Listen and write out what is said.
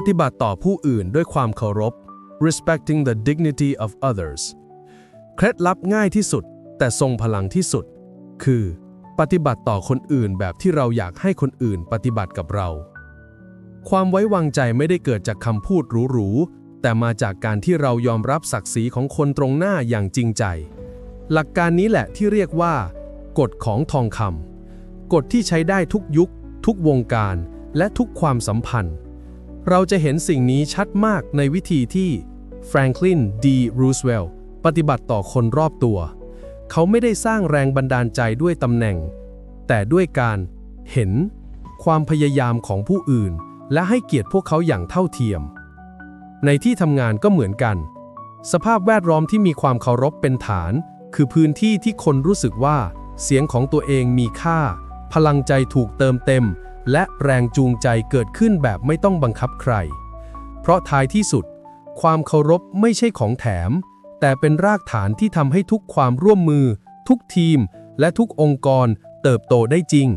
ปฏิบัติต่อผู้อื่นด้วยความเคารพ respecting the dignity of others เคล็ดลับง่ายที่สุด แต่ทรงพลังที่สุด คือ ปฏิบัติต่อคนอื่นแบบที่เราอยากให้คนอื่นปฏิบัติกับเรา ความไว้วางใจไม่ได้เกิดจากคำพูดหรูๆ แต่มาจากการที่เรายอมรับศักดิ์ศรีของคนตรงหน้าอย่างจริงใจ หลักการนี้แหละที่เรียกว่า กฎของทองคำกฎที่ใช้ได้ทุกยุค ทุกวงการ และทุกความสัมพันธ์ เราจะเห็นสิ่งนี้ชัดมากในวิธีที่แฟรงคลินดีรูสเวลล์ปฏิบัติต่อคนรอบตัว เขาไม่ได้สร้างแรงบันดาลใจด้วยตำแหน่ง แต่ด้วยการเห็นความพยายามของผู้อื่น และให้เกียรติพวกเขาอย่างเท่าเทียม ในที่ทำงานก็เหมือนกัน สภาพแวดล้อมที่มีความเคารพเป็นฐาน คือพื้นที่ที่คนรู้สึกว่า เสียงของตัวเองมีค่า พลังใจถูกเติมเต็ม และแรงจูงใจเกิดขึ้นแบบไม่ต้องบังคับใคร เพราะท้ายที่สุด ความเคารพไม่ใช่ของแถม แต่เป็นรากฐานที่ทำให้ทุกความร่วมมือ ทุกทีม และทุกองค์กรเติบโตได้จริง